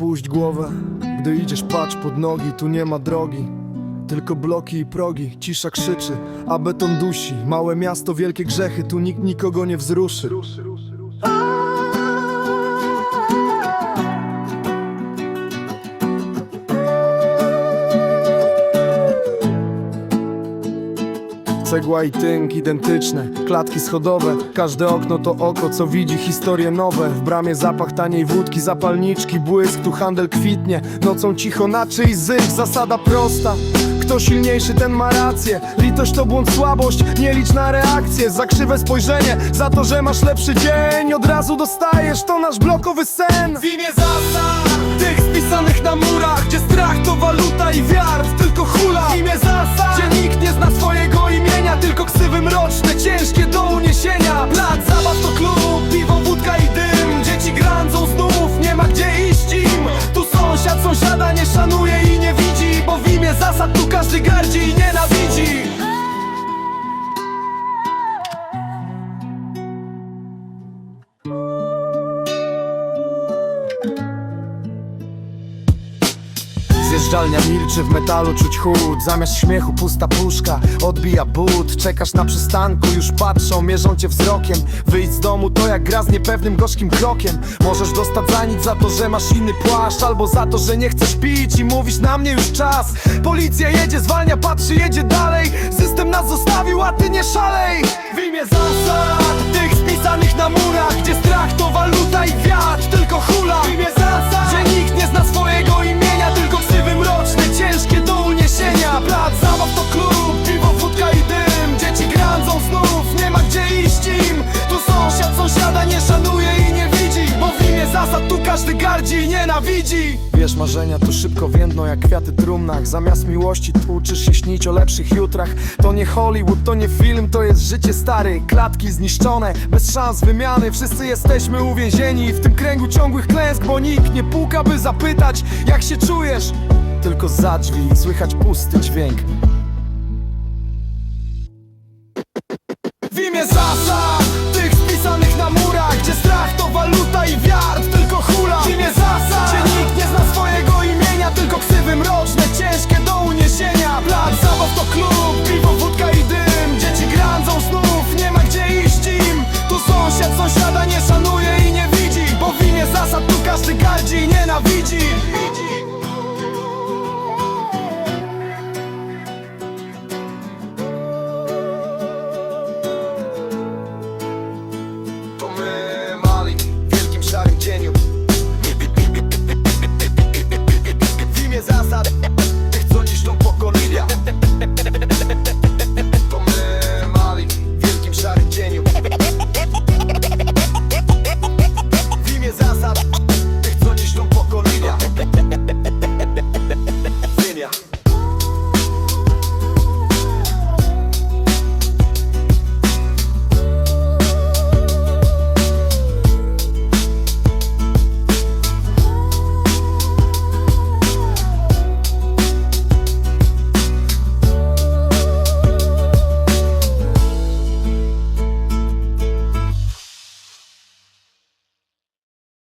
Opuść głowę, gdy idziesz patrz pod nogi Tu nie ma drogi, tylko bloki i progi Cisza krzyczy, a beton dusi. Małe miasto, wielkie grzechy Tu nikt nikogo nie wzruszy Cegła i tynk identyczne, klatki schodowe. Każde okno to oko, co widzi historie nowe. W bramie zapach taniej wódki, zapalniczki, błysk Tu handel kwitnie, nocą cicho na czyjś zysk Zasada prosta, kto silniejszy ten ma rację. Litość to błąd, słabość, nie licz na reakcję. Za krzywe spojrzenie, za to, że masz lepszy dzień Od razu dostajesz, to nasz blokowy sen. W imię zasad, tych spisanych na murach Gdzie strach to waluta i zasad tu każdy gardzi i nienawidzi Zjeżdżalnia milczy, w metalu czuć chłód. Zamiast śmiechu pusta puszka, odbija but. Czekasz na przystanku, już patrzą, mierzą cię wzrokiem. Wyjdź z domu to jak gra z niepewnym gorzkim krokiem. Możesz dostać za nic za to, że masz inny płaszcz Albo za to, że nie chcesz pić i mówisz na mnie już czas. Policja jedzie, zwalnia, patrzy, jedzie dalej. System nas zostawił, a ty nie szalej. W imię zasad, każdy gardzi i nienawidzi. Wiesz, marzenia tu szybko więdną jak kwiaty trumnach. Zamiast miłości tu uczysz się śnić o lepszych jutrach. To nie Hollywood, to nie film, to jest życie stary. Klatki zniszczone, bez szans wymiany. Wszyscy jesteśmy uwięzieni w tym kręgu ciągłych klęsk Bo nikt nie puka, by zapytać, jak się czujesz. Tylko za drzwi słychać pusty dźwięk. W imię zasad, gardzi